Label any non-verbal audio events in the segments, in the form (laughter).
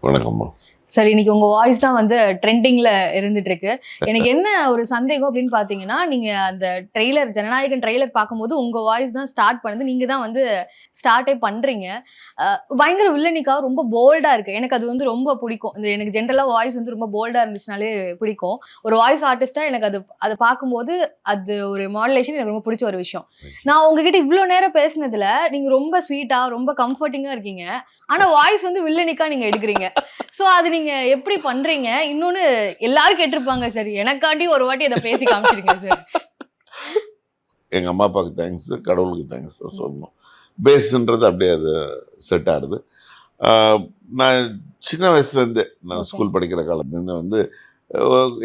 வணக்கம்மா சரி இன்னைக்கு உங்க வாய்ஸ் தான் வந்து ட்ரெண்டிங்ல இருந்துட்டு இருக்கு எனக்கு என்ன ஒரு சந்தேகம் அப்படின்னு பாத்தீங்கன்னா நீங்க அந்த ட்ரெய்லர் ஜனநாயகன் ட்ரெய்லர் பார்க்கும்போது உங்க வாய்ஸ் தான் ஸ்டார்ட் பண்ணுது. நீங்க தான் வந்து ஸ்டார்ட்டே பண்றீங்க. பயங்கர வில்லனிக்கா ரொம்ப போல்டா இருக்கு. எனக்கு அது வந்து ரொம்ப பிடிக்கும். இந்த எனக்கு ஜென்ரலா வாய்ஸ் வந்து ரொம்ப போல்டா இருந்துச்சுனாலே பிடிக்கும். ஒரு வாய்ஸ் ஆர்டிஸ்டா எனக்கு அது அதை பார்க்கும்போது அது ஒரு மாடுலேஷன் எனக்கு ரொம்ப பிடிச்ச ஒரு விஷயம். நான் உங்ககிட்ட இவ்வளோ நேரம் பேசினதுல நீங்க ரொம்ப ஸ்வீட்டா ரொம்ப கம்ஃபர்டிங்கா இருக்கீங்க. ஆனா வாய்ஸ் வந்து வில்லனிக்கா நீங்க எடுக்கிறீங்க. சோ அது நீங்க எப்படி பண்றீங்க? இன்னொன்னு எல்லாரும் கேட்டிருப்பாங்க சார். எனக்காண்டி ஒரு வாட்டி அதை பேசி காமிச்சிருங்க சார். எங்கள் அம்மா அப்பாவுக்கு தேங்க்ஸ் கடவுளுக்கு தேங்க்ஸ் சொல்லணும். பேஸ்ன்றது அப்படியே அது செட் ஆகுது. நான் சின்ன வயசுலேருந்தே நான். ஸ்கூல் படிக்கிற காலத்துலேருந்து வந்து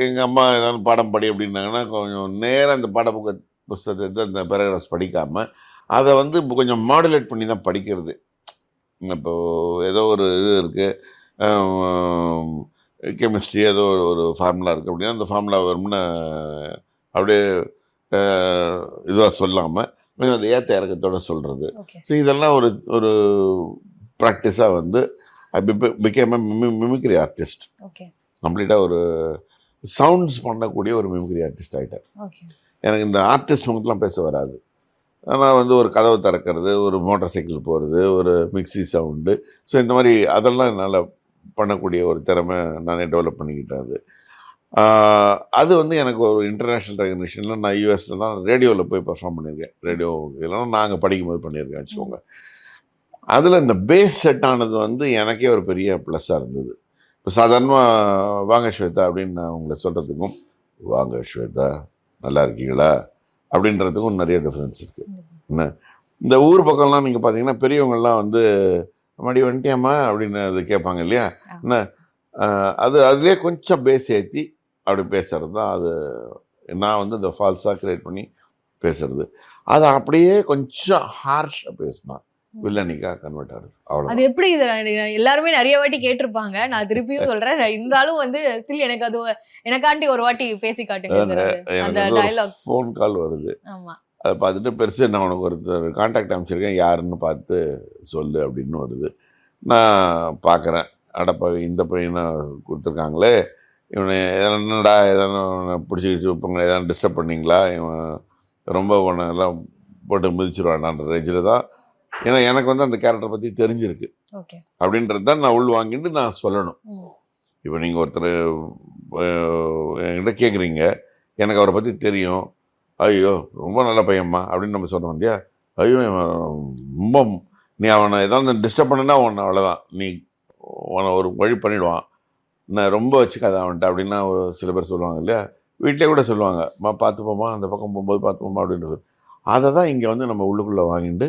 எங்கள் அம்மா ஏதாவது பாடம் படி அப்படின்னாங்கன்னா கொஞ்சம் நேரம் அந்த பாட புக்க புஸ்தகத்தை எடுத்து அந்த பேராகிராஃப்ஸ் படிக்காமல் அதை வந்து கொஞ்சம் மாடுலேட் பண்ணி தான் படிக்கிறது. இப்போ ஏதோ ஒரு இது இருக்குது கெமிஸ்ட்ரி ஏதோ ஒரு- ஃபார்முலா இருக்குது அப்படின்னா அந்த ஃபார்முலா வரும்னு அப்படியே இதுவாக சொல்லாமல் கொஞ்சம் அதை ஏற்ற இறக்கத்தோட சொல்கிறது ஸோ இதெல்லாம் ஒரு ஒரு ப்ராக்டிஸாக வந்து பிகேம் மிமிக்ரி ஆர்டிஸ்ட் ஓகே கம்ப்ளீட்டாக ஒரு சவுண்ட்ஸ் பண்ணக்கூடிய ஒரு மிமிக்ரி ஆர்டிஸ்ட் ஆகிட்டேன் எனக்கு இந்த ஆர்டிஸ்ட் முகத்தெலாம் பேச வராது. ஆனால் வந்து ஒரு கதவை திறக்கிறது ஒரு மோட்டார் சைக்கிள் போகிறது ஒரு மிக்ஸி சவுண்டு ஸோ இந்த மாதிரி அதெல்லாம் என்னால் பண்ணக்கூடிய ஒரு திறமை நானே டெவலப் பண்ணிக்கிட்டேன் அது. அது வந்து எனக்கு ஒரு இன்டர்நேஷ்னல் ரெகக்னிஷனில் நான் யூஎஸில் தான் ரேடியோவில் போய் பெர்ஃபார்ம் பண்ணியிருக்கேன். ரேடியோ இதெல்லாம் நாங்கள் படிக்கும்போது பண்ணியிருக்கேன் வச்சுக்கோங்க. அதில் இந்த பேஸ் செட் ஆனது வந்து எனக்கே ஒரு பெரிய ப்ளஸ்ஸாக இருந்தது. இப்போ சாதாரணமாக வாங்க ஸ்வேதா அப்படின்னு நான் உங்களை சொல்கிறதுக்கும் வாங்க ஸ்வேதா நல்லா இருக்கீங்களா? அப்படின்றதுக்கும் நிறைய டிஃப்ரென்ஸ் இருக்குது என்ன? இந்த ஊர் பக்கம்லாம் நீங்கள் பார்த்தீங்கன்னா பெரியவங்கள்லாம் வந்து மடி வந்துட்டியாம்மா அப்படின்னு அது கேட்பாங்க இல்லையா. என்ன அது அதுலேயே கொஞ்சம் பேஸ் ஏற்றி அப்படி பேசுறது தான். அது நான் வந்து இந்த ஃபால்ஸாக கிரியேட் பண்ணி பேசுறது. அதை அப்படியே கொஞ்சம் ஹார்ஷாக பேசினா வில்லனிக்காக கன்வெர்ட் ஆகுது அது அவ்வளோ எப்படி இது எல்லாருமே நிறைய வாட்டி கேட்டிருப்பாங்க. நான் திருப்பியும் (laughs) சொல்றேன். நான் இருந்தாலும் வந்து ஸ்டில் எனக்கு அது எனக்காண்டி ஒரு வாட்டி பேசி காட்டுங்க அது. அந்த டைலாக் ஃபோன் கால் வருது. ஆமா. அதை பார்த்துட்டு பெருசு நான் உனக்கு ஒருத்தர் காண்டாக்ட் அமைச்சிருக்கேன் யாருன்னு பார்த்து சொல்லு அப்படின்னு வருது. நான் பார்க்குறேன். அடப்பா இந்த பையனை கொடுத்துருக்காங்களே. இவனை எதனா என்னடா எதனா பிடிச்சி வைப்பாங்க எதனா டிஸ்டர்ப் பண்ணீங்களா? இவன் ரொம்ப உன்னை எல்லாம் போட்டு மிதிச்சிருவானான்ற ரேஞ்சில் தான். ஏன்னா எனக்கு வந்து அந்த கேரக்டரை பற்றி தெரிஞ்சிருக்கு. அப்படின்றது தான் நான் உள் வாங்கிட்டு நான் சொல்லணும். இப்போ நீங்கள் ஒருத்தர் என்கிட்ட கேட்குறீங்க எனக்கு அவரை பற்றி தெரியும். ஐயோ ரொம்ப நல்ல பையன்மா அப்படின்னு நம்ம சொல்கிறோம் இல்லையா? ஐயோ ரொம்ப நீ அவனை ஏதாவது டிஸ்டர்ப் பண்ணுனா உன்னை அவ்வளோதான் நீ உன்னை ஒரு வழி பண்ணிடுவான். நான் ரொம்ப வச்சுக்காத அவன்கிட்ட அப்படின்னா ஒரு சில பேர் சொல்லுவாங்க இல்லையா? வீட்டிலே கூட சொல்லுவாங்க அம்மா பார்த்துப்போமா அந்த பக்கம் போகும்போது பார்த்துப்போமா அப்படின்னு அதை தான் இங்கே வந்து நம்ம உள்ளுக்குள்ளே வாங்கிட்டு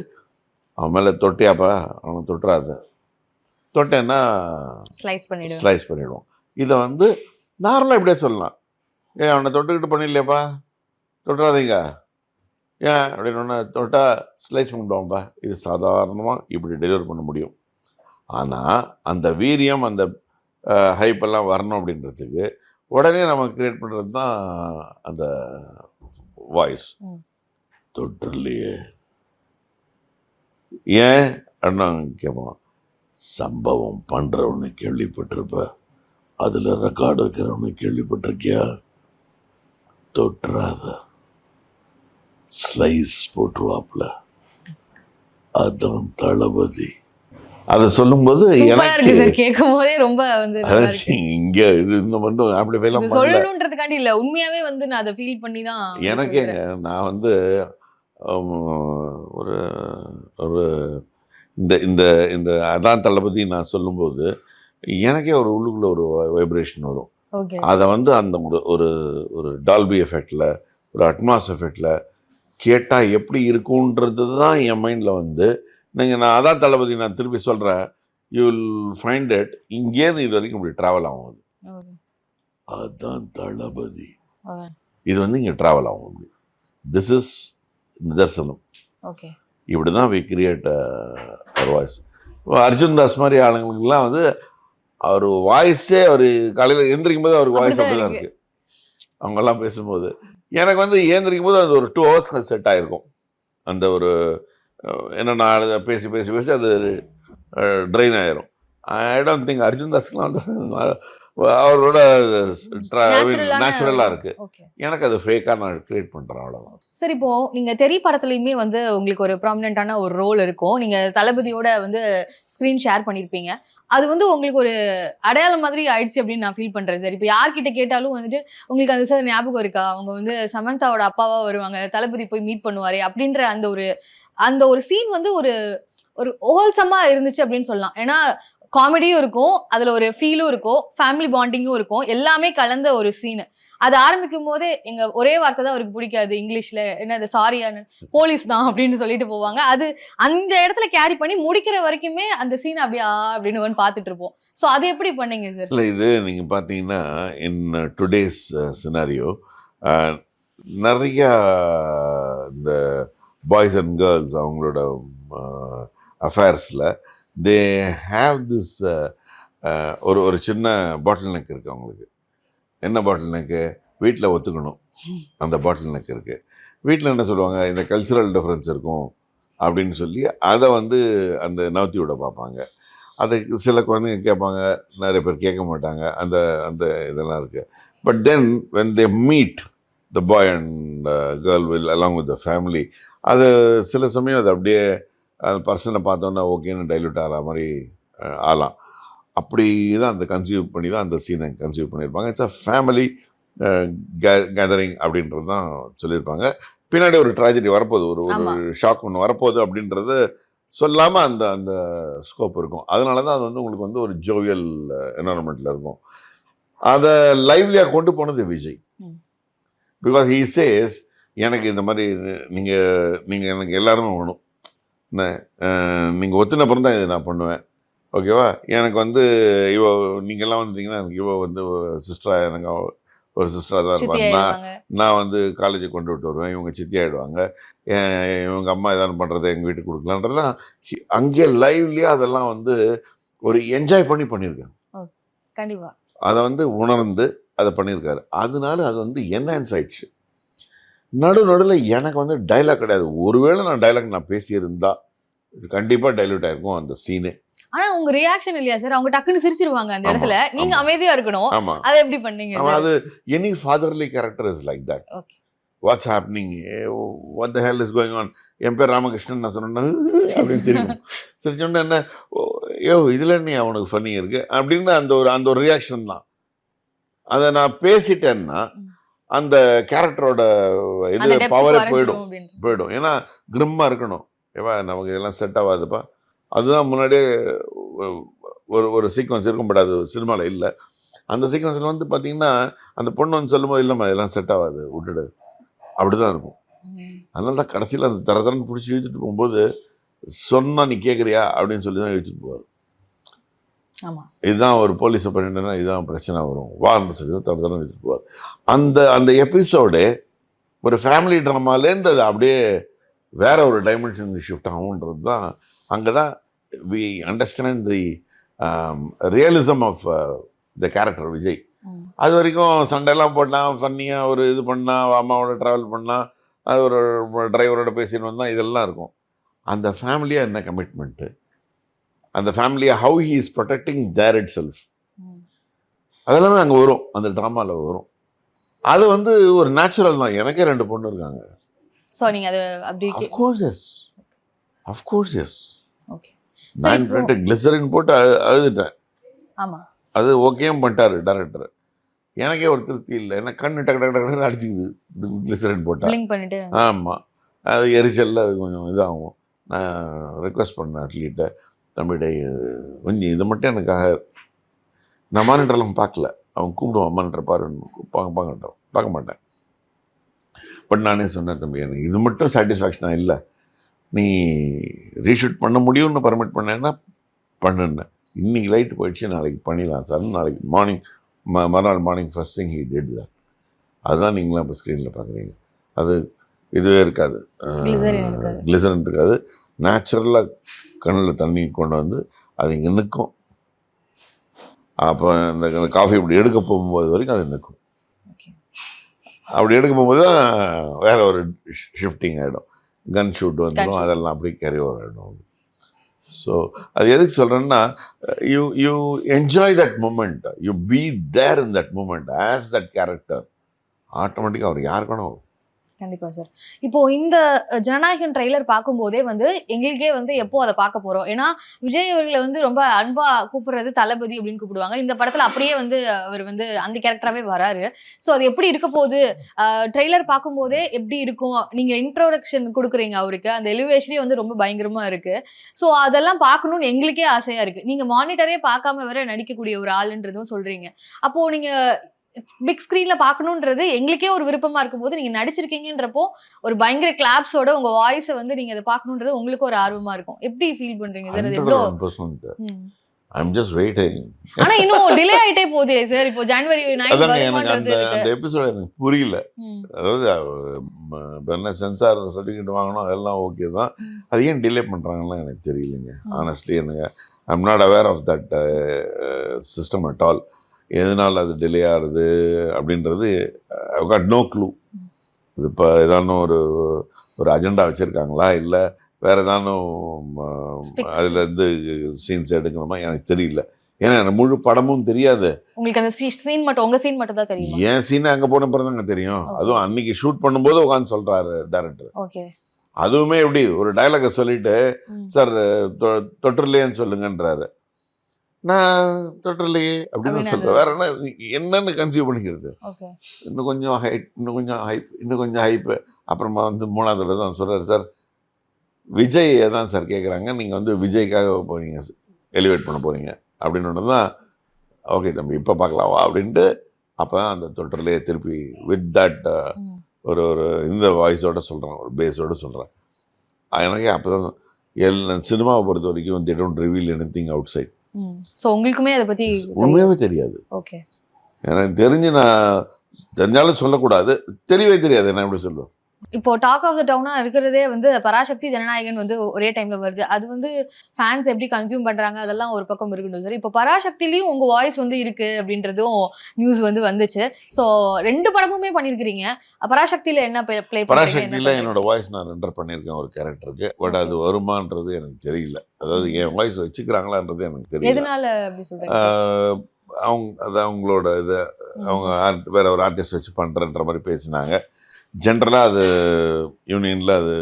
அவன் மேலே தொட்டியாப்பா அவனை தொட்டுறாத. தொட்டேன்னா ஸ்லைஸ் பண்ணிடுவேன். ஸ்லைஸ் பண்ணிடுவோம் இதை வந்து நார்மலாக இப்படியே சொல்லலாம். ஏன் அவனை தொட்டுக்கிட்டு பண்ணிடலையாப்பா. தொட்டுறாதீங்க ஏன் அப்படின்னு தொட்டா ஸ்லைஸ் பண்ணிடுவான்ப்பா இது சாதாரணமாக இப்படி டெலிவர் பண்ண முடியும். ஆனால் அந்த வீரியம் அந்த ஹைப்பெல்லாம் வரணும் அப்படின்றதுக்கு உடனே நம்ம கிரியேட் பண்ணுறது தான் அந்த வாய்ஸ். தொட்டுலையே ஏன் அப்படின்னு கேட்போம் சம்பவம் பண்ணுறவனு கேள்விப்பட்டிருப்ப. அதில் ரெக்கார்டு வைக்கிறவனு கேள்விப்பட்டிருக்கியா? தொட்டுறாத. ஸ்லைஸ் போட்டுருவாப்ல அதான் தளபதி. அதை சொல்லும்போது எனக்கு சார். கேட்கும் போதே ரொம்ப வந்து இங்க இது இந்த மட்டும் இது பண்ணல. சொல்லணுன்றதுக்காண்டி இல்ல. உண்மையாவே வந்து நான் அதை ஃபீல் பண்ணி தான் சொல்றேன். நான் வந்து ஒரு ஒரு இந்த இந்த இந்த அதான் தளபதி நான் சொல்லும்போது எனக்கே ஒரு உள்ளுக்குள்ள ஒரு வைப்ரேஷன் வரும். அதை வந்து அந்த ஒரு ஒரு டால்பி எஃபெக்டில் ஒரு அட்மாஸ் எஃபெக்டில் கேட்டால் எப்படி இருக்குன்றது தான் என் மைண்டில் வந்து. நீங்கள் நான் அதான் தளபதி நான் திருப்பி சொல்கிறேன் யூ வில் ஃபைண்ட் இட் இங்கேருந்து இது வரைக்கும் இப்படி ட்ராவல் ஆகும் அது அதான் தளபதி. இது வந்து இங்கே ட்ராவல் ஆகும் அப்படி. திஸ் இஸ் நிதர்சனம். ஓகே. இப்படி தான் வி கிரியேட் ஒரு வாய்ஸ் அர்ஜுன் தாஸ் மாதிரி ஆளுங்களுக்குலாம் வந்து அவர் வாய்ஸே அவர் காலையில் எந்திரிக்கும் போது அவருக்கு வாய்ஸ் அப்படி தான் இருக்கு. அவங்கெல்லாம் பேசும்போது. எனக்கு வந்து ஏந்திரிக்கும் போது அது ஒரு டூ ஹவர்ஸ் செட் ஆகிருக்கும் அந்த ஒரு என்ன நான் அதை பேசி பேசி பேசி அது ட்ரெயின் ஆயிரும். ஐ டோன்ட் திங்க் அர்ஜுன் தாஸ்க்குலாம் வந்து அவரோட நேச்சுரலாக இருக்கு. எனக்கு அது ஃபேக்காக நான் கிரியேட் பண்ணுறேன் அவ்வளோதான் சரி இப்போ நீங்க தெரி படத்துலயுமே வந்து உங்களுக்கு ஒரு ப்ராமினென்ட்டான ஒரு ரோல் இருக்கும். நீங்க தளபதியோட வந்து ஸ்கிரீன் ஷேர் பண்ணிருப்பீங்க. அது வந்து உங்களுக்கு ஒரு அடையாளம் மாதிரி ஆயிடுச்சு அப்படின்னு நான் ஃபீல் பண்றேன் சார் இப்போ யார்கிட்ட கேட்டாலும் வந்துட்டு உங்களுக்கு அந்த சார் ஞாபகம் இருக்கா? அவங்க வந்து சமந்தாவோட அப்பாவா வருவாங்க தளபதி போய் மீட் பண்ணுவாரு அப்படின்ற அந்த ஒரு அந்த ஒரு சீன் வந்து ஒரு ஒரு ஹோல்சமா இருந்துச்சு அப்படின்னு சொல்லலாம். ஏன்னா காமெடியும் இருக்கும் அதுல ஒரு ஃபீலும் இருக்கும் ஃபேமிலி பாண்டிங்கும் இருக்கும். எல்லாமே கலந்த ஒரு சீன் அது ஆரம்பிக்கும் போதே எங்க ஒரே வார்த்தை தான் அவருக்கு பிடிக்காது இங்கிலீஷ்ல என்னது சாரி போலீஸ் தான் அப்படின்னு சொல்லிட்டு போவாங்க. அது அந்த இடத்துல கேரி பண்ணி முடிக்கிற வரைக்குமே அந்த சீன் அப்படியா அப்படின்னு பார்த்துட்டு இருப்போம். ஸோ அது எப்படி பண்ணீங்க சார் இல்லை இது நீங்கள் பாத்தீங்கன்னா இன் டுடேஸ் சினாரியோ uh, நிறையா இந்த பாய்ஸ் அண்ட் கேர்ள்ஸ் அவங்களோட அஃபேர்ஸில் தே ஹாவ் திஸ் ஒரு ஒரு சின்ன பாட்டில் நெக் இருக்குது அவங்களுக்கு. என்ன பாட்டில் நெக்கு வீட்டில் ஒத்துக்கணும். அந்த பாட்டில் நெக் இருக்குது வீட்டில் என்ன சொல்லுவாங்க? இந்த கல்ச்சுரல் டிஃப்ரென்ஸ் இருக்கும் அப்படின்னு சொல்லி அதை வந்து அந்த நவுத்தி விட பார்ப்பாங்க. அதை சில குழந்தைங்க கேட்பாங்க. நிறைய பேர் கேட்க மாட்டாங்க. அந்த அந்த இதெல்லாம் இருக்குது but then when they meet the boy and girl will along with the family அது சில சமயம் அது அப்படியே அந்த பர்சனை பார்த்தோன்னா ஓகேன்னு டைல்யூட் ஆகிற மாதிரி ஆகலாம். அப்படி தான் அந்த கன்சியூவ் பண்ணி தான் அந்த சீனை கன்சியூவ் பண்ணியிருப்பாங்க. இட்ஸ் அ ஃபேமிலி கேதரிங் அப்படின்றது தான் சொல்லியிருப்பாங்க. பின்னாடி ஒரு ட்ராஜடி வரப்போகுது. ஒரு. ஒரு ஷாக் ஒன்று வரப்போகுது அப்படின்றது சொல்லாமல் அந்த அந்த ஸ்கோப் இருக்கும். அதனால தான் அது வந்து உங்களுக்கு வந்து ஒரு ஜோவியல் என்வரன்மெண்ட்டில் இருக்கும். அதை லைவ்லியாக கொண்டு போனது விஜய். பிகாஸ் ஹீ சேஸ் எனக்கு இந்த மாதிரி நீங்கள் நீங்கள் எனக்கு எல்லாருமே வேணும். நீங்கள் ஒத்துன அப்புறம் தான் இதை நான் பண்ணுவேன். ஓகேவா எனக்கு வந்து இவ நீங்கள்லாம் வந்துட்டீங்கன்னா எனக்கு இவ வந்து சிஸ்டராக எனக்கு ஒரு சிஸ்டராக தான் இருப்பாங்க. நான் நான் வந்து காலேஜுக்கு கொண்டு விட்டு வருவேன். இவங்க சித்தி ஆயிடுவாங்க. என் இவங்க அம்மா ஏதாவது பண்ணுறதை எங்கள் வீட்டுக்கு கொடுக்கலான்றதுலாம் அங்கே லைவ்லேயே அதெல்லாம் வந்து ஒரு என்ஜாய் பண்ணி பண்ணியிருக்கேன் கண்டிப்பா. அதை வந்து உணர்ந்து அதை பண்ணியிருக்காரு. அதனால அது வந்து என்ஹான்ஸ் ஆயிடுச்சு. நடு நடுவில் எனக்கு வந்து டைலாக் கிடையாது. ஒருவேளை நான் டைலாக் நான் பேசியிருந்தா கண்டிப்பாக டைலூட் ஆயிருக்கும் அந்த சீனு ஆனா உங்க ரியாக்ஷன் இல்லையா சார் அவங்க டக்குன்னு சிரிச்சிருவாங்க அந்த ஆமா, இடத்துல நீங்க ஆமா. அமைதியா இருக்கணும். ஆமாம் அதை எப்படி பண்ணீங்க அது any fatherly character is like that what's happening what the hell is going on என் பேர் ராமகிருஷ்ணன் நான் சொன்னேன்னா அப்படின்னு சிரிக்கும் சிரிச்சோன்னா என்ன? ஓ, யோ இதில் நீ அவனுக்கு ஃபன்னி இருக்கு? அப்படின்னு அந்த ஒரு அந்த ஒரு ரியாக்ஷன் தான். அதை நான் பேசிட்டேன்னா. அந்த கேரக்டரோட இது பவரே போயிடும். போயிடும். ஏன்னா கிரிம்மாக இருக்கணும். ஏவா நமக்கு இதெல்லாம் செட் ஆகாதுப்பா. அதுதான் முன்னாடியே ஒரு ஒரு சீக்வன்ஸ் இருக்கும் பட் அது சினிமாவில் இல்லை. அந்த சீக்வன்ஸில் வந்து பார்த்தீங்கன்னா அந்த பொண்ணு வந்து சொல்லும்போது இல்லைம்மா இதெல்லாம் செட் ஆகாது. விட்டுடு. அப்படி தான் இருக்கும். அதனால தான் கடைசியில் அந்த தர தரன்னு பிடிச்சி இழுத்துட்டு போகும்போது சொன்னா நீ கேட்குறியா அப்படின்னு சொல்லி தான் இழுத்துட்டு போவார். இதுதான் ஒரு போலீஸை பண்ணிட்டேன்னா இதுதான் பிரச்சனை வரும். தர தரன்னு இழுத்துட்டு போவார். அந்த அந்த எபிசோடு ஒரு ஃபேமிலி ட்ராமாலேருந்து அது அப்படியே வேற ஒரு டைமென்ஷன் ஷிஃப்ட் ஆகுன்றது தான் அங்கே தான் we understand the realism of the character Vijay. அது வரைக்கும் சண்டையெல்லாம் போட்டான் ஃபன்னியாக ஒரு இது பண்ணான் அம்மாவோட ட்ராவல் பண்ணான் அது ஒரு டிரைவரோட பேசின்னு வந்தான் இதெல்லாம் இருக்கும். அந்த ஃபேமிலியாக என்ன கமிட்மெண்ட்டு அந்த ஃபேமிலியை how he is protecting their itself. அதெல்லாமே அங்கே வரும். அந்த ட்ராமாவில் வரும். அது வந்து ஒரு நேச்சுரல் தான். எனக்கே ரெண்டு பொண்ணு இருக்காங்க. சோ நீங்க அது அப்படி of course yes of course yes okay நான் ரெண்டு கிளிசரின் போட்டு அழு- அழுதுட்டேன். ஆமா. அது ஓகேவும் பண்ணிட்டாரு டேரக்டர் எனக்கே ஒரு திருப்தி இல்லை. ஏன்னா கண்ணு டக்கு டக்கு டக்குன்னு அடிச்சுக்குது. கிளிசரின் போட்டா. பிளிங்க் பண்ணிட்டு. ஆமாம் அது எரிச்சல்ல அது கொஞ்சம் இதாகும். நான் ரெக்வஸ்ட் பண்ணேன் அட்லீட்ட. தம்பிடே கொஞ்சம் இது மட்டும் எனக்காக. நான் மானிட்டர்லாம் பார்க்கல. அவன் கூப்பிடுவான் மானிட்டர் பாரு. பார்க்க பார்க்க பார்க்க மாட்டேன். பட் நானே சொன்னேன் தம்பி எனக்கு இது மட்டும் சாட்டிஸ்ஃபேக்ஷனாக இல்லை. நீ ரீஷூட் பண்ண முடியும்னு பர்மிட் பண்ணேன்னா பண்ணுன்னேன் இன்னைக்கு லைட் போயிடுச்சு நாளைக்கு பண்ணிடலாம் சார். நாளைக்கு மார்னிங் ம மறுநாள் morning first thing he did தான் அதுதான் நீங்களாம் இப்போ ஸ்க்ரீனில் பார்க்குறீங்க அது இதுவே இருக்காது. கிளிசரின் இருக்காது. நேச்சுரலாக கண்ணில் தண்ணி கொண்டு வந்து அது இங்கே நிற்கும். அப்போ இந்த காஃபி இப்படி எடுக்க போகும்போது வரைக்கும் அது நிற்கும். அப்படி எடுக்க போகும்போது தான் வேற ஒரு ஷிஃப்டிங் ஆகிடும் கன் ஷூட் வந்துடும். அதெல்லாம் அப்படியே கேரி ஓவர் ஆகிடும் ஸோ அது எதுக்கு சொல்கிறேன்னா you you enjoy that moment you be there in that moment as that character ஆட்டோமேட்டிக்காக அவர் யாருக்கான கண்டிப்பா சார். இப்போ இந்த ஜனநாயகன் ட்ரெய்லர் பார்க்கும்போதே வந்து எங்களுக்கே வந்து எப்போ அதை பார்க்க போறோம்? ஏன்னா விஜய் அவர்களை வந்து ரொம்ப அன்பா கூப்பிடுறது தளபதி அப்படின்னு கூப்பிடுவாங்க. இந்த படத்துல அப்படியே வந்து அவர் வந்து அந்த கேரக்டராகவே வராரு. ஸோ அது எப்படி இருக்க போகுது? ட்ரெய்லர் பார்க்கும்போதே எப்படி இருக்கும்? நீங்க இன்ட்ரோடக்ஷன் கொடுக்குறீங்க அவருக்கு. அந்த எலிவேஷனே வந்து ரொம்ப பயங்கரமா இருக்கு. ஸோ அதெல்லாம் பார்க்கணும்னு எங்களுக்கே ஆசையா இருக்கு. நீங்க மானிட்டரே பார்க்காம வர நடிக்கக்கூடிய ஒரு ஆளுன்றதும் சொல்றீங்க. அப்போ நீங்க பிக் ஸ்க்ரீன்ல பார்க்கணுன்றது எங்களுக்கே ஒரு விருப்பமா இருக்கும்போது நீங்க நடிச்சிருக்கீங்கன்றப்போ ஒரு பயங்கர கிளாப்ஸோட உங்க வாய்ஸை வந்து நீங்க அதை பார்க்கணுன்றது உங்களுக்கு ஒரு ஆர்வமா இருக்கும். எப்படி ஃபீல் பண்றீங்க சார் அது எவ்வளோ. ஐம் ஜஸ்ட் வெயிட்டிங் ஆனா இன்னும் டிலே ஆயிட்டே போகுதே சார் இப்போ ஜனவரி எனக்கு அந்த அந்த எபிசோட் எனக்கு புரியல. அதாவது என்ன சென்சார் சர்டிஃபிகேட் வாங்கணும் அதெல்லாம் ஓகே தான். அது ஏன் டிலே பண்ணுறாங்கலாம் எனக்கு தெரியலைங்க. ஆனஸ்ட்லி எனக்கு I'm not aware of that system at all எதனால் அது டிலே ஆகுது அப்படின்றது காட் நோ க்ளூ இது இப்போ ஏதானும் ஒரு ஒரு அஜெண்டா வச்சுருக்காங்களா? இல்லை வேறு ஏதானும் Speak. அதில் இருந்து சீன்ஸ் எடுக்கணுமா எனக்கு தெரியல. ஏன்னா எனக்கு முழு படமும் தெரியாது. உங்களுக்கு அந்த சீன் மட்டும் உங்க சீன் மட்டும் தான் தெரியுமா? ஏன் சீன் அங்கே போன பிறகு தாங்க தெரியும். அதுவும் அன்னைக்கு ஷூட் பண்ணும்போது உட்காந்து சொல்கிறாரு டேரக்டர் ஓகே. அதுவுமே எப்படி ஒரு டயலாக சொல்லிட்டு சார் தொ- தொற்றுலையேன்னு சொல்லுங்கன்றாரு. நான் தொற்றுலையே அப்படின்னு சொல்றேன். வேற என்ன என்னன்னு கன்சியூவ் பண்ணிக்கிறது. இன்னும் கொஞ்சம் ஹைட் இன்னும் கொஞ்சம் ஹைப் இன்னும் கொஞ்சம் ஹைப்பு அப்புறமா வந்து மூணாவது தடவை தான் சொல்கிறார் சார் விஜய் தான் சார் கேட்குறாங்க நீங்கள் வந்து விஜய்க்காக போறீங்க எலிவேட் பண்ண போகிறீங்க அப்படின்னு தான் ஓகே தம்பி இப்போ பார்க்கலாம் வா அப்படின்ட்டு அப்போ அந்த தொற்றுலையே திருப்பி வித் தட் ம். ஒரு ஒரு இந்த வாய்ஸோட சொல்கிறேன் ஒரு பேஸோட சொல்கிறேன் எனக்கே அப்போ தான் எல் சினிமாவை பொறுத்த வரைக்கும் they don't reveal anything outside so உங்களுக்குமே அதை பத்தி உண்மையாகவே தெரியாது. ஓகே. எனக்கு தெரிஞ்சு நான் தெரிஞ்சாலும் சொல்லக்கூடாது. தெரியவே தெரியாது என்ன எப்படி சொல்லுவேன்? இப்போ டாக் ஆஃப் த டவுனா இருக்கிறதே வந்து பராசக்தி ஜனநாயகன் வந்து ஒரே டைம்ல வருது. அது வந்து ஃபேன்ஸ் எப்படி கன்சியூம் பண்றாங்க? அதெல்லாம் ஒரு பக்கம் இருக்கணும் சார் இப்போ பராசக்திலையும் உங்க வாய்ஸ் வந்து இருக்கு அப்படின்றதும் நியூஸ் வந்து வந்துச்சு. ஸோ ரெண்டு படமுமே பண்ணிருக்கிறீங்க. பராசக்தியில என்ன ப்ளே பராசக்தியில் என்னோட வாய்ஸ் நான் ரெண்டர் பண்ணியிருக்கேன் ஒரு கேரக்டருக்கு பட் அது வருமான்றது எனக்கு தெரியல. அதாவது என் வாய்ஸ் வச்சுக்கிறாங்களான்றது எனக்கு தெரியல. எதனால அப்படி ஆஹ் அவங்க அது அவங்களோட இது அவங்க art- வேற ஒரு ஆர்டிஸ்ட் வச்சு பண்ணுறன்ற மாதிரி பேசினாங்க. ஜென்ரலாக அது யூனியனில் அது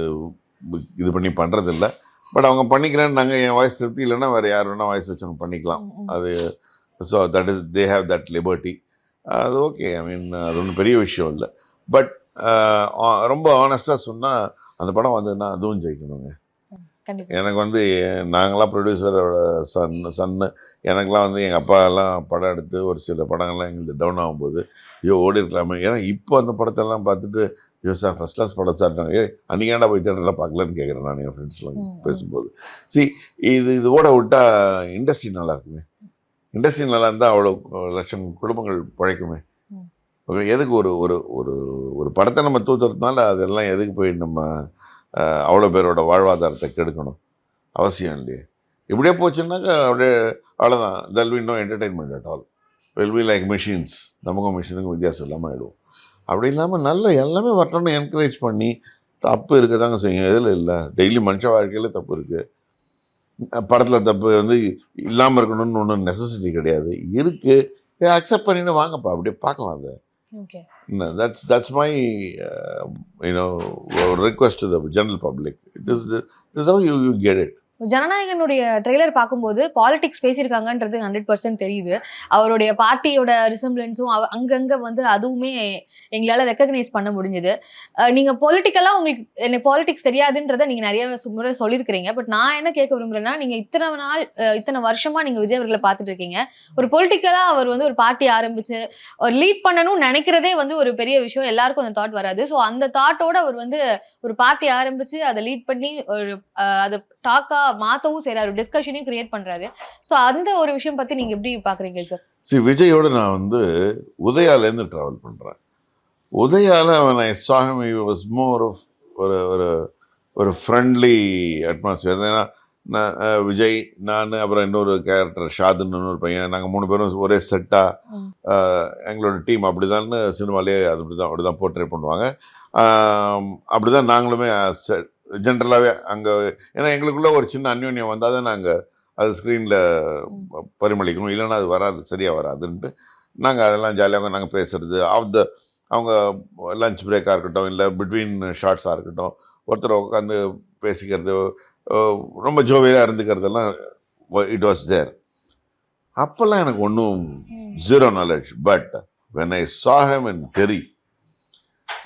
இது பண்ணி பண்ணுறது இல்லை பட் அவங்க பண்ணிக்கிறேன்னாங்க என் வாய்ஸ் திருப்தி இல்லைன்னா வேறு யார் வேணால் வாய்ஸ் வச்சு அவங்க பண்ணிக்கலாம். அது so that is they have that liberty அது ஓகே ஐ மீன் அது ஒன்றும் பெரிய விஷயம் இல்லை. பட் ரொம்ப ஆனஸ்டாக சொன்னால் அந்த படம் வந்ததுன்னா அதுவும் ஜெயிக்கணுங்க. எனக்கு வந்து நாங்களாம் ப்ரொடியூசரோட சன் சன்னு எனக்கெலாம் வந்து எங்கள் அப்பா எல்லாம் படம் எடுத்து ஒரு சில படங்கள்லாம் எங்களுக்கு டவுன் ஆகும்போது ஐயோ ஓடி இருக்கலாமே. ஏன்னா இப்போ அந்த படத்தெல்லாம் பார்த்துட்டு ஐயோ சார் ஃபஸ்ட் கிளாஸ் படம் சார்ட்டாங்க ஏ அன்றைக்காண்டா போய் தேட்டரில் பார்க்கலன்னு கேட்குறேன் நான் என் ஃப்ரெண்ட்ஸ்லாம். பேசும்போது. See இது இது ஓட விட்டால் இண்டஸ்ட்ரி நல்லா இருக்குமே இண்டஸ்ட்ரி நல்லா இருந்தால் அவ்வளோ லட்சம் குடும்பங்கள் பிழைக்குமே. ஓகே எதுக்கு ஒரு ஒரு ஒரு ஒரு படத்தை நம்ம தூத்துறதுனால அதெல்லாம் எதுக்கு போய் நம்ம அவ்வளோ பேரோட வாழ்வாதாரத்தை கெடுக்கணும் அவசியம் இல்லையே. இப்படியே போச்சுன்னாக்கா அப்படியே அவ்வளோதான் there'll be no entertainment at all will be like machines நமக்கும் மிஷினுக்கும் வித்தியாசம் இல்லாமல் ஆகிடுவோம் அப்படி இல்லாமல் நல்ல எல்லாமே வரணும்னு என்கரேஜ் பண்ணி தப்பு இருக்க தாங்க செய்யும். எதில் இல்லை. டெய்லி மனுஷ வாழ்க்கையில் தப்பு இருக்குது படத்தில் தப்பு வந்து இல்லாமல் இருக்கணும்னு ஒன்றும் நெசசிட்டி கிடையாது. இருக்குது அக்செப்ட் பண்ணிட்டு வாங்கப்பா. அப்படியே பார்க்கலாம் அதை. Okay. No, that's that's my uh, you know request to the general public. It is, it is how you, you get it. ஜனநாயகனுடைய ட்ரெய்லர் பார்க்கும்போது பாலிடிக்ஸ் பேசியிருக்காங்கன்றது ஹண்ட்ரட் பர்சன்ட் தெரியுது. அவருடைய பார்ட்டியோட ரிசம்பிளன்ஸும் அங்கங்கே வந்து அதுவுமே எங்களால் ரெக்கக்னைஸ் பண்ண முடிஞ்சுது. நீங்கள் பொலிட்டிக்கலாக உங்களுக்கு எனக்கு பாலிடிக்ஸ் தெரியாதுன்றதை நீங்கள் நிறைய முறை சொல்லியிருக்கிறீங்க. பட் நான் என்ன கேட்க விரும்புகிறேன்னா நீங்கள் இத்தனை நாள் இத்தனை வருஷமாக நீங்கள் விஜய் அவர்களை பார்த்துட்டு இருக்கீங்க. ஒரு பொலிட்டிக்கலாக அவர் வந்து ஒரு பார்ட்டி ஆரம்பித்து ஒரு லீட் பண்ணணும்னு நினைக்கிறதே வந்து ஒரு பெரிய விஷயம். எல்லாருக்கும் அந்த தாட் வராது. ஸோ அந்த தாட்டோட அவர் வந்து ஒரு பார்ட்டி ஆரம்பித்து அதை லீட் பண்ணி ஒரு அதை டாக்கா மாத்தவும் செய்றாரு டிஸ்கஷனையும் கிரியேட் பண்றாரு. ஸோ அந்த ஒரு விஷயம் பத்தி நீங்க எப்படி பாக்குறீங்க சார் சி விஜயோட நான் வந்து உதயாலேருந்து ட்ராவல் பண்ணுறேன் உதயால அவன் ஐ சாகம் வாஸ் மோர் ஆஃப் ஒரு ஒரு ஒரு ஃப்ரெண்ட்லி அட்மாஸ்பியர் ஏன்னா நான் விஜய் நான் அப்புறம் இன்னொரு கேரக்டர் ஷாதுன்னு இன்னொரு பையன் நாங்கள் மூணு பேரும் ஒரே. செட்டாக எங்களோட டீம் அப்படிதான்னு சினிமாலே அது அப்படி தான் அப்படி தான் போர்ட்ரேட் பண்ணுவாங்க. அப்படி தான் நாங்களுமே ஜென்ரலாகவே அங்கே ஏன்னா எங்களுக்குள்ள ஒரு சின்ன அந்யோன்யம் வந்தால் தான் நாங்கள் அது ஸ்க்ரீனில் பரிமளிக்கணும். இல்லைன்னா அது வராது சரியாக வராதுன்ட்டு. நாங்கள் அதெல்லாம் ஜாலியாக நாங்கள் பேசுறது. ஆஃப் த அவங்க லஞ்ச் பிரேக்காக இருக்கட்டும் இல்லை பிட்வீன் ஷார்ட்ஸாக இருக்கட்டும் ஒருத்தர் உட்காந்து பேசிக்கிறது ரொம்ப ஜோவியலாக இருந்துக்கிறதெல்லாம் இட் வாஸ் தேர் அப்போல்லாம் எனக்கு ஒன்றும் zero knowledge but when I saw him in தெரி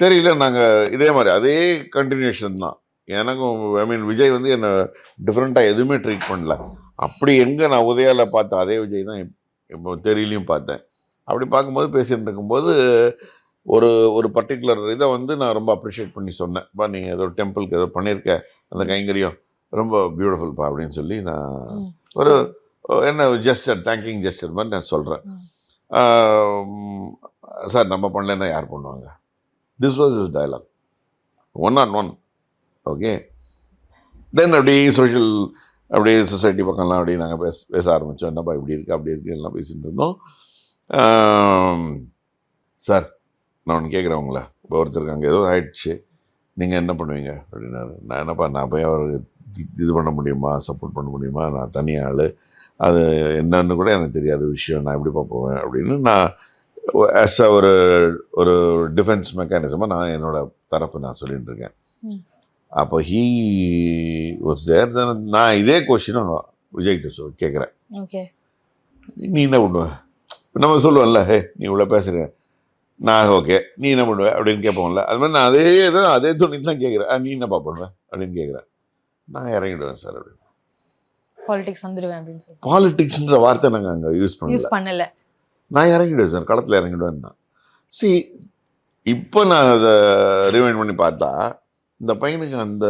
தெரியல நாங்கள் இதே மாதிரி அதே கண்டினியூஷன் தான். எனக்கும் ஐ மீன் விஜய் வந்து என்னை டிஃப்ரெண்ட்டாக எதுவுமே ட்ரீட் பண்ணல. அப்படி எங்கே நான் உதயால பார்த்த அதே விஜய் தான் இப்- இப்போ தெரியலையும் பார்த்தேன். அப்படி பார்க்கும்போது பேசிட்டு இருக்கும்போது ஒரு ஒரு பர்டிகுலர் இதை வந்து நான் ரொம்ப அப்ரிஷியேட் பண்ணி சொன்னேன். பா நீங்கள் ஏதோ டெம்பிளுக்கு ஏதோ பண்ணியிருக்க அந்த கைங்கரியம் ரொம்ப பியூட்டிஃபுல்ப்பா அப்படின்னு சொல்லி நான் ஒரு என்ன ஜெஸ்டர் தேங்கிங் ஜெஸ்டர் மாதிரி நான் சொல்கிறேன். சார் நம்ம பண்ணலைன்னா யார் பண்ணுவாங்க? This was is dialogue one on one okay then அப்படியே சோஷியல் அப்படியே சொசைட்டி பக்கம்லாம் அப்படியே நாங்கள் பேச பேச ஆரம்பித்தோம் என்னப்பா இப்படி இருக்குது அப்படி இருக்குது எல்லாம் பேசிட்டு இருந்தோம். சார் நான் ஒன்று கேட்குறேன் இப்போ ஒருத்தருக்கு அங்கே ஏதோ ஆயிடுச்சு. நீங்கள் என்ன பண்ணுவீங்க? அப்படின்னாரு. நான் என்னப்பா நான் போய் அவருக்கு இது பண்ண முடியுமா? சப்போர்ட் பண்ண முடியுமா? நான் தனி ஆள். அது என்னன்னு கூட எனக்கு தெரியாத விஷயம். நான் எப்படி பார்ப்போவேன் அப்படின்னு நான் ஆஸ் அ ஒரு ஒரு டிஃபென்ஸ் மெக்கானிசமாக நான் என்னோட தரப்பு நான் சொல்லிட்டு இருக்கேன். அப்போ ஹீ வாஸ் தேர் நான் இதே கொஷினும் விஜய்கிட்ட சொல் கேட்குறேன் ஓகே நீ என்ன பண்ணுவ? நம்ம சொல்லுவோம்ல ஹே நீ இவ்வளோ பேசுகிற நான் ஓகே நீ என்ன பண்ணுவ? அப்படின்னு கேட்போம்ல. அது மாதிரி நான் அதே தான் அதே துணி தான் கேட்குறேன் நீ என்னப்பா பண்ணுவ? அப்படின்னு கேட்குறேன் நான் இறங்கிடுவேன் சார் அப்படின்னு. பாலிடிக்ஸ் வந்துடுவேன் அப்படின்னு சொல்லி பாலிடிக்ஸ்ன்ற வார்த்தை நாங்கள் அங்கே யூஸ் பண்ணல. யூஸ் பண்ணல. நான் இறங்கிடுவேன் சார் களத்தில் இறங்கிடுவேன் நான் சி இப்போ நான் அதை ரிமைண்ட் பண்ணி பார்த்தா இந்த பையனுக்கு அந்த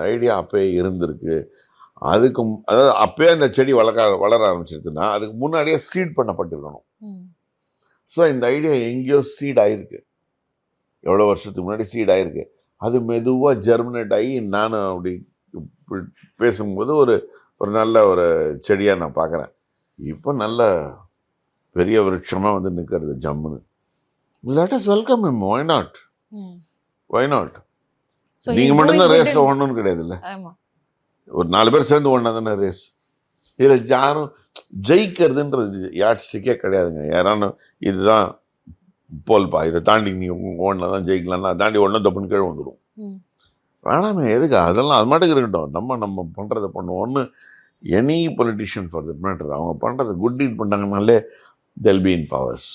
ஐடியா அப்பயே இருந்திருக்கு. அதுக்கு மு- அதாவது அப்பயே அந்த செடி வளர்க்க வளர ஆரம்பிச்சிருக்குன்னா அதுக்கு முன்னாடியே சீட் பண்ணப்பட்டிருக்கணும். ஸோ இந்த ஐடியா எங்கேயோ சீட் ஆயிருக்கு. எவ்வளோ வருஷத்துக்கு முன்னாடி சீட் ஆயிருக்கு. அது மெதுவாக ஜெர்மினேட் ஆகி நானும் அப்படி பேசும்போது ஒரு ஒரு நல்ல ஒரு செடியாக நான் பார்க்குறேன் இப்போ நல்ல பெரிய விருட்சமாக வந்து நிற்கிறது ஜம்முன்னு. Let us welcome him why not. Why not So நீங்கள் மட்டும்தான் ரேஸில் ஒன்றும் கிடையாதுல்ல. ஆமா. ஒரு நாலு பேர் சேர்ந்து ஒன்றா தானே ரேஸ் இதில் யாரும் ஜெயிக்கிறதுன்றது யாட்சிக்கே கிடையாதுங்க. யாரானு இதுதான் போல்பா. இதை தாண்டி நீ ஓடினா தான் ஜெயிக்கலாம்னா அதை தாண்டி ஒன்றும் தப்புன்னு கீழே வந்துடும். வேணாமே எதுக்கு? அதெல்லாம் அது மாட்டுக்கு இருக்கட்டும். நம்ம நம்ம பண்ணுறதை பண்ணுவோம்னு any politician for that matter அவங்க பண்ணுறதை குட் டீட் பண்ணாங்கனாலே தெல் பி இன் பவர்ஸ்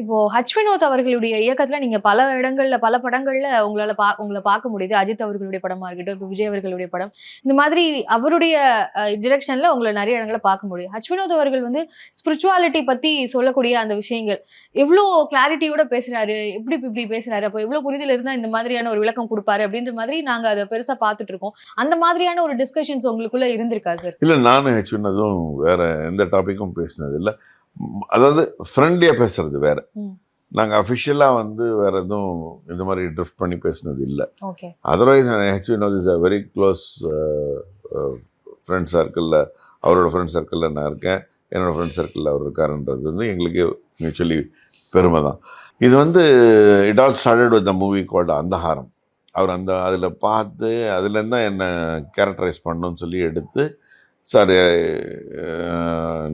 இப்போ ஹச் வினோத் அவர்களுடைய இயக்கத்துல நீங்க பல இடங்கள்ல பல படங்கள்ல உங்களால பா உங்களை பார்க்க முடியுது. அஜித் அவர்களுடைய படமா இருக்கட்டும் இப்போ விஜய் அவர்களுடைய படம். இந்த மாதிரி அவருடைய டிரெக்ஷன்ல உங்களை நிறைய இடங்களை பார்க்க முடியும் ஹச் வினோத் அவர்கள் வந்து ஸ்பிரிச்சுவாலிட்டி பத்தி சொல்லக்கூடிய அந்த விஷயங்கள். எவ்வளோ கிளாரிட்டியோட பேசுறாரு? எப்படி இப்படி பேசுறாரு? அப்போ எவ்வளோ புரிதல் இருந்தா இந்த மாதிரியான ஒரு விளக்கம் கொடுப்பாரு? அப்படின்ற மாதிரி நாங்க அதை பெருசா பார்த்துட்டு இருக்கோம். அந்த மாதிரியான ஒரு டிஸ்கஷன்ஸ் உங்களுக்குள்ள இருந்திருக்கா சார் இல்ல நானும் ஹெச்வினதும் வேற எந்த டாபிக்கும் பேசினது இல்லை. அதாவது ஃப்ரெண்ட்லியாக பேசுறது வேற. நாங்கள் அஃபிஷியலாக வந்து வேற எதுவும் இந்த மாதிரி ட்ரிஃப்ட் பண்ணி பேசினது இல்லை. Otherwise H Vinoth is a very close friend சர்க்கிளில் அவரோட ஃப்ரெண்ட் சர்க்கிளில் நான் இருக்கேன். என்னோட ஃப்ரெண்ட் சர்க்கிளில் அவர் இருக்காருன்றது வந்து எங்களுக்கு மியூச்சுவலி பெருமை தான். இது வந்து it all started with the movie called Andhaharam அவர் அந்த அதில் பார்த்து அதுலேருந்து தான் என்னை கேரக்டரைஸ் பண்ணணும்னு சொல்லி எடுத்து சார்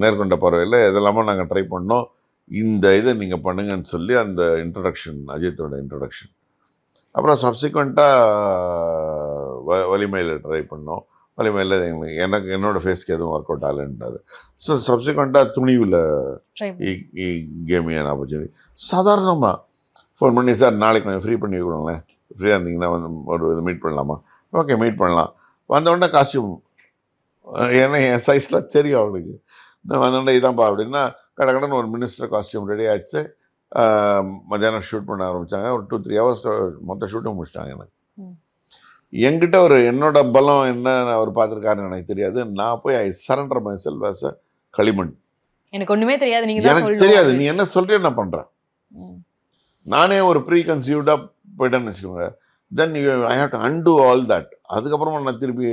நேர்கொண்ட பறவையில் எதெல்லாமோ நாங்கள் ட்ரை பண்ணோம். இந்த இதை நீங்கள் பண்ணுங்கன்னு சொல்லி அந்த இன்ட்ரடக்ஷன் அஜித்தோட இன்ட்ரடக்ஷன் அப்புறம் சப்சிக்வெண்ட்டாக வலிமையில் ட்ரை பண்ணோம். வலிமையில் எங்களுக்கு எனக்கு என்னோட ஃபேஸ்க்கு எதுவும் ஒர்க் அவுட் ஆகலைன்றாரு ஸோ சப்சிக்வெண்ட்டாக துணிவில் try he came an opportunity சாதாரணமாக ஃபோன் பண்ணி சார் நாளைக்கு கொஞ்சம் ஃப்ரீ பண்ணி கொடுங்களேன். ஃப்ரீயாக இருந்தீங்கன்னா வந்து ஒரு இது மீட் பண்ணலாமா? ஓகே மீட் பண்ணலாம். வந்த உடனே காஸ்டியூம் ஏன்னா என் சைஸில் தெரியும் அவனுக்கு. நான் வந்த உடனே இதான்ப்பா அப்படின்னா கடகடன்னு ஒரு மினிஸ்டர் காஸ்டியூம் ரெடி ஆச்சு ஆஹ் மத்தியானம் ஷூட் பண்ண ஆரம்பித்தாங்க ஒரு டூ த்ரீ ஹவர்ஸ் மொத்த ஷூட்டும் முடிச்சிட்டாங்க எனக்கு. என்கிட்ட ஒரு என்னோட பலம் என்ன அவர் பார்த்துருக்காருன்னு எனக்கு தெரியாது. நான் போய் I surrender myself as a களிமண். எனக்கு ஒண்ணுமே தெரியாது. நீங்க தான் எனக்கு தெரியாது. நீ என்ன சொல்றியோ நான் பண்ணுறேன். நானே ஒரு ப்ரீ கன்சீவ்டாக போயிட்டேன்னு வச்சுக்கோங்க. Then I have to undo all that அதுக்கப்புறமா நான் திருப்பி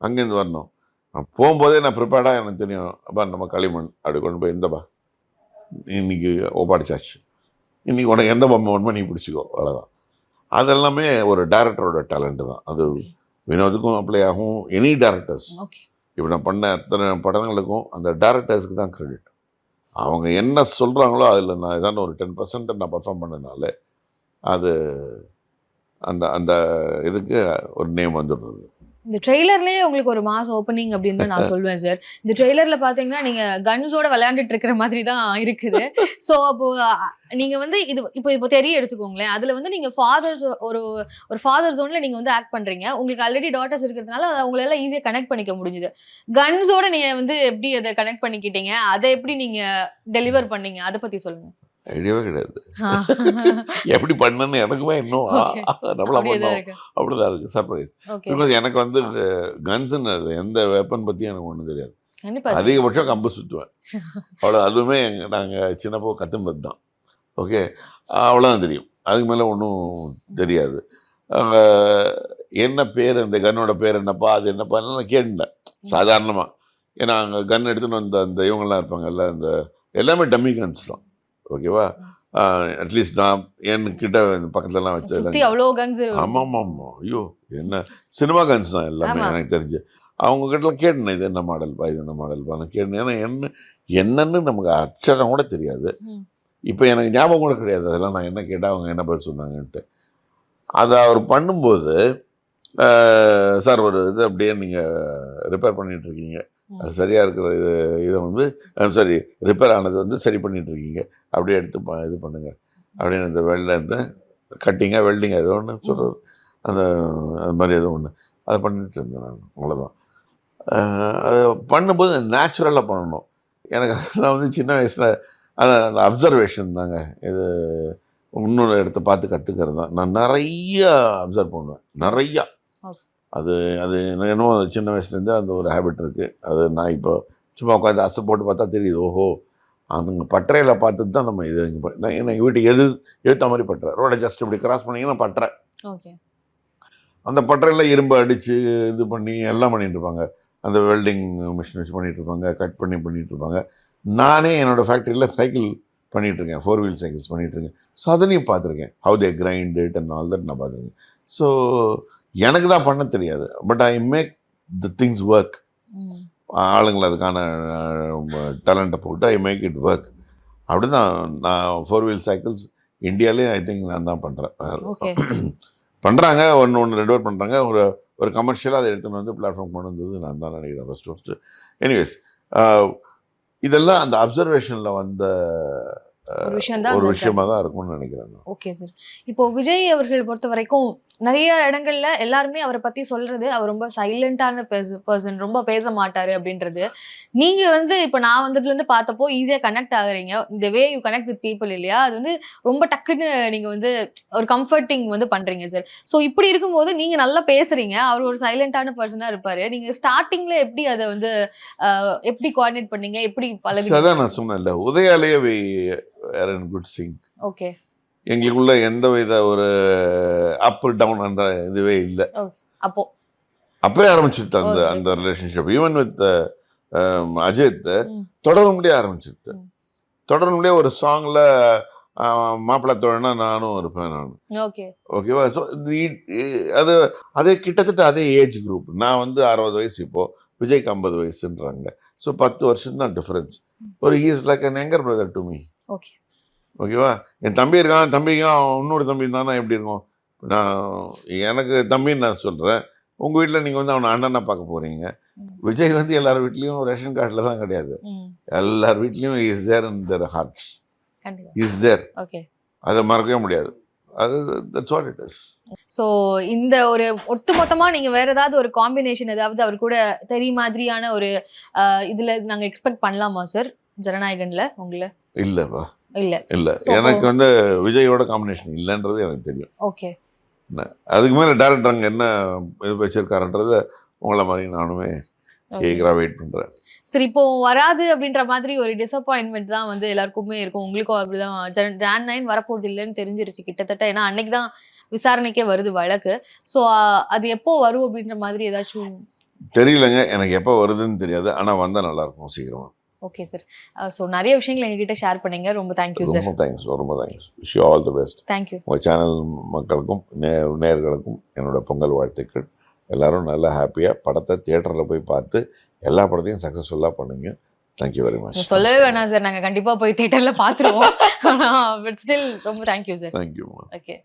அங்கேருந்து வரணும். நான் போகும்போதே நான் ப்ரிப்பேர்டாக எனக்கு தெரியும். அப்பா நம்ம களிமண் அப்படி கொண்டு போய் இந்தப்பா இன்னைக்கு ஒப்பாடிச்சாச்சு. இன்னைக்கு உனக்கு எந்த பொம்மை வேணுமோ நீ பிடிச்சிக்கோ அவ்வளோதான் அதெல்லாமே ஒரு டேரக்டரோட டேலண்ட்டு தான். அது வினோதுக்கும் அப்ளை ஆகும். எனி டேரக்டர்ஸ் இப்போ நான் பண்ண அத்தனை படங்களுக்கும் அந்த டேரக்டர்ஸ்க்கு தான் கிரெடிட் அவங்க என்ன சொல்கிறாங்களோ அதில் நான் ஏதாவது ஒரு டென் பர்சன்ட் நான் பர்ஃபார்ம் பண்ணனால அது அந்த அந்த இதுக்கு ஒரு நேம் வந்துடுறது. இந்த ட்ரெய்லர்லயே உங்களுக்கு ஒரு மாஸ் ஓப்பனிங் அப்படின்னு நான் (laughs) சொல்லுவேன் சார் இந்த ட்ரெய்லர்ல பாத்தீங்கன்னா நீங்க கன்ஸோட விளையாண்டுட்டு இருக்கிற மாதிரி தான் இருக்குது. ஸோ அப்போ அ, நீங்க வந்து இது இப்போ இப்போ தெரிய எடுத்துக்கோங்களேன். அதுல வந்து நீங்க ஃபாதர்ஸ் ஒரு ஒரு ஃபாதர் ஜோன்ல நீங்க வந்து ஆக்ட் பண்றீங்க. உங்களுக்கு ஆல்ரெடி டாட்டர்ஸ் இருக்கிறதுனால அதை உங்களால ஈஸியா கனெக்ட் பண்ணிக்க முடிஞ்சுது. கன்ஸோட நீங்க வந்து எப்படி அதை கனெக்ட் பண்ணிக்கிட்டீங்க? அதை எப்படி நீங்க டெலிவர் பண்ணீங்க? அதை பத்தி சொல்லுங்க. ஐடியாவே கிடையாது. எப்படி பண்ணணும்னு எனக்குமே இன்னும். நம்மளா பண்ணோம் அப்படிதான் இருக்கு. சர்ப்ரைஸ் பிகாஸ் எனக்கு வந்து கன்ஸுன்னு எந்த வெப்பன் பற்றியும் எனக்கு ஒன்றும் தெரியாது. அதிகபட்சம் கம்பு சுற்றுவேன் அவ்வளோ அதுவுமே நாங்கள் சின்னப்போ கற்றுனது தான். ஓகே? அவ்வளோதான் தெரியும். அதுக்கு மேலே ஒன்றும் தெரியாது. என்ன பேர் இந்த கன்னோட பேர் என்னப்பா அது என்னப்பா நான் கேட்டேன் சாதாரணமாக ஏன்னா அங்கே கன் எடுத்துன்னு வந்த அந்த இவங்கெல்லாம் இருப்பாங்கல்ல அந்த எல்லாமே டம்மி கன்ஸ் தான். ஓகேவா? அட்லீஸ்ட் நான் என்கிட்ட பக்கத்துலலாம் வச்சது அவ்வளோ கன்ஸ் ஆமாம் ஆமாம் ஆமாம் ஐயோ என்ன? சினிமா கன்ஸ் தான் எல்லாமே. எனக்கு தெரிஞ்சு. அவங்க கிட்டலாம் கேட்டேன் இது என்ன மாடல்ப்பா இது என்ன மாடல்ப்பா நான் கேட்டேன். ஏன்னா என்ன என்னன்னு நமக்கு அச்சரம் கூட தெரியாது. இப்போ எனக்கு ஞாபகம் கூட கிடையாது. அதெல்லாம் நான் என்ன கேட்டால் அவங்க என்ன பதில் சொன்னாங்கன்ட்டு. அதை அவர் பண்ணும்போது சார் ஒரு இது அப்படியே நீங்கள் ரிப்பேர் பண்ணிட்டு இருக்கீங்க. அது சரியாக இருக்கிற இது இதை வந்து சாரி ரிப்பேர் ஆனது வந்து சரி பண்ணிட்டு இருக்கீங்க அப்படியே எடுத்து ப- இது பண்ணுங்க. அப்படின்னு இந்த வெள்ளை இந்த கட்டிங்காக வெல்டிங் ஏதோ ஒன்று சொல்கிறது அந்த அது மாதிரி ஏதோ ஒன்று அதை பண்ணிட்டு இருந்தேன் நான். அவ்வளோதான் அது பண்ணும்போது நேச்சுரலாக பண்ணணும். எனக்கு அதெல்லாம் வந்து சின்ன வயசில் அந்த அந்த அப்சர்வேஷன் தாங்க. இது இன்னொரு இடத்த பார்த்து கற்றுக்கிறது தான். நான் நிறைய அப்சர்வ் பண்ணுவேன். நிறையா. அது அது என்னமோ சின்ன வயசுலேருந்தே அந்த ஒரு ஹேபிட் இருக்குது அது நான் இப்போ சும்மா உட்காந்து அசை போட்டு பார்த்தா தெரியுது ஓஹோ அந்த பட்டறையில் பார்த்துட்டு தான் நம்ம இது நான் என்ன எங்கள் வீட்டுக்கு எது எடுத்த மாதிரி பட்டறை. ரோடை ஜஸ்ட் இப்படி கிராஸ் பண்ணிங்கன்னா பட்டறை ஓகே. அந்த பட்டறையில் இரும்பு அடித்து இது பண்ணி எல்லாம் பண்ணிட்டு இருப்பாங்க. அந்த வெல்டிங் மிஷின் வச்சு இருப்பாங்க கட் பண்ணி பண்ணிட்டு இருப்பாங்க. நானே என்னோடய ஃபேக்ட்ரியில் சைக்கிள் பண்ணிட்டு இருக்கேன். ஃபோர் வீல் சைக்கிள்ஸ் பண்ணிட்டு இருக்கேன். ஸோ அதனையும் பார்த்துருக்கேன். How they grind it and all that நான் பார்த்துருக்கேன். ஸோ எனக்கு தான் பண்ண தெரியாது. But I make the things work ஆளுங்களை அதுக்கான டேலண்ட்டை போட்டு ஐ மேக் இட் ஒர்க் அப்படி தான் நான் ஃபோர் வீல் சைக்கிள்ஸ் இந்தியாலே ஐ திங்க் நான் தான் பண்ணுறேன் (clears throat) பண்ணுறாங்க ஒன்று ஒன்று ரெண்டு பேர் பண்ணுறாங்க ஒரு ஒரு கமர்ஷியலாக அதை எடுத்துன்னு வந்து பிளாட்ஃபார்ம் கொண்டு வந்தது நான் தான் நினைக்கிறேன் ஃபஸ்ட்டு ஃபஸ்ட்டு எனிவேஸ் இதெல்லாம் அந்த அப்சர்வேஷனில் வந்த ஒரு விஷயம் தான் இருக்கும்னு நினைக்கிறேன் நான். ஓகே சார் இப்போ விஜய் அவர்கள் பொறுத்த வரைக்கும் நிறைய இடங்கள்ல எல்லாருமே அவரை பத்தி சொல்றது அவர் ரொம்ப சைலண்டான பர்சன் ரொம்ப பேச மாட்டாரு அப்படின்றது. நீங்க வந்து இப்போ நான் வந்ததுல இருந்து பார்த்தப்போ ஈஸியா கனெக்ட் ஆகுறீங்க. இந்த way you connect with people இல்லையா? அது வந்து ரொம்ப டக்குன்னு நீங்க வந்து ஒரு கம்ஃபர்டிங் வந்து பண்றீங்க சார் ஸோ இப்படி இருக்கும்போது நீங்க நல்லா பேசுறீங்க. அவர் ஒரு சைலண்டான பர்சனா இருப்பாரு. நீங்க ஸ்டார்டிங்ல எப்படி அதை வந்து எப்படி கோஆர்டினேட் பண்ணீங்க? எப்படி பழகுனீங்க? நான் சொன்னேன்ல உதயாலேயே குட் சிங். ஓகே எங்களுக்குள்ள எந்த வித ஒரு அப் டவுன் அந்த இதுவே இல்லை. அப்போ. அப்பவே ஆரம்பிச்சுட்டு அந்த. அந்த ரிலேஷன்ஷிப் ஈவன் வித் அஜித். தொடர முடிய ஆரம்பிச்சுட்டு ம். தொடர முடிய ஒரு சாங்ல மாப்பிள்ளை தோழனா நானும் இருப்பேன் நான். ஓகே. ஓகேவா ஸோ அது அதே கிட்டத்தட்ட அதே ஏஜ் குரூப் நான் வந்து அறுபது வயசு இப்போ விஜய்க்கு ஐம்பது வயசுன்றாங்க. ஸோ பத்து வருஷம் தான் டிஃப்ரென்ஸ் ஒரு he's like an younger brother to me okay. ஓகேவா? என் தம்பி இருக்கான் தம்பிக்கும் இன்னொரு தம்பி இருந்தானா எப்படி இருக்கும்? நான் எனக்கு தம்பின்னு நான் சொல்கிறேன் உங்கள் வீட்டில் நீங்கள் வந்து அவனை அண்ணனை பார்க்க போகிறீங்க. விஜய் வந்து எல்லார் வீட்லேயும் ரேஷன் கார்டில் தான் கிடையாது எல்லார் வீட்லேயும் is there in their hearts is there okay. அதை மறக்கவே முடியாது. அது that's what it is so இந்த ஒரு ஒட்டுமொத்தமா நீங்க வேற ஏதாவது ஒரு காம்பினேஷன் ஏதாவது அவர் கூட தெரிய மாதிரியான ஒரு இதுல நாங்க எக்ஸ்பெக்ட் பண்ணலாமா சார் ஜனநாயகன்ல உங்களை? இல்லைப்பா. இல்ல. இல்லை. எனக்கு வந்து விஜயோட காம்பினேஷன் இல்லைன்றது எனக்கு தெரியும். ஓகே அதுக்கு மேலே டேரக்டர் அங்கே என்ன இது வச்சிருக்காருன்றத உங்களை மாதிரி நானுமே ஏகராக வெயிட் பண்ணுறேன் சரி இப்போ வராது அப்படின்ற மாதிரி ஒரு டிசப்பாயின்மெண்ட் தான் வந்து எல்லாருக்குமே இருக்கும். உங்களுக்கும் அப்படிதான். ஜன் ஜான் நைன் வரப்போறது இல்லைன்னு தெரிஞ்சிருச்சு கிட்டத்தட்ட. ஏன்னா அன்னைக்கு தான் விசாரணைக்கே வருது வழக்கு. ஸோ அது எப்போ வரும் அப்படின்ற மாதிரி ஏதாச்சும் தெரியலங்க. எனக்கு எப்போ வருதுன்னு தெரியாது. ஆனால் வந்தால் நல்லாயிருக்கும் சீக்கிரமாக ஓகே சார் ஸோ நிறைய விஷயங்கள் எங்ககிட்ட ஷேர் பண்ணீங்க. ரொம்ப தேங்க்யூ சார் ரொம்ப தேங்க்ஸ் ரொம்ப thanks wish all the best thank you உங்கள் சேனல் மக்களுக்கும் நே நேயர்களுக்கும் என்னோட பொங்கல் வாழ்த்துக்கள். எல்லாரும் நல்லா ஹாப்பியாக படத்தை தியேட்டரில் போய் பார்த்து எல்லா படத்தையும் சக்ஸஸ்ஃபுல்லாக பண்ணுங்க. தேங்க்யூ வெரி மச் சொல்லவே வேணாம் சார் நாங்க கண்டிப்பா போய் தியேட்டர்ல பாத்துருவோம் (laughs) ஆனா பட் ஸ்டில் ரொம்ப thank you sir thank you okay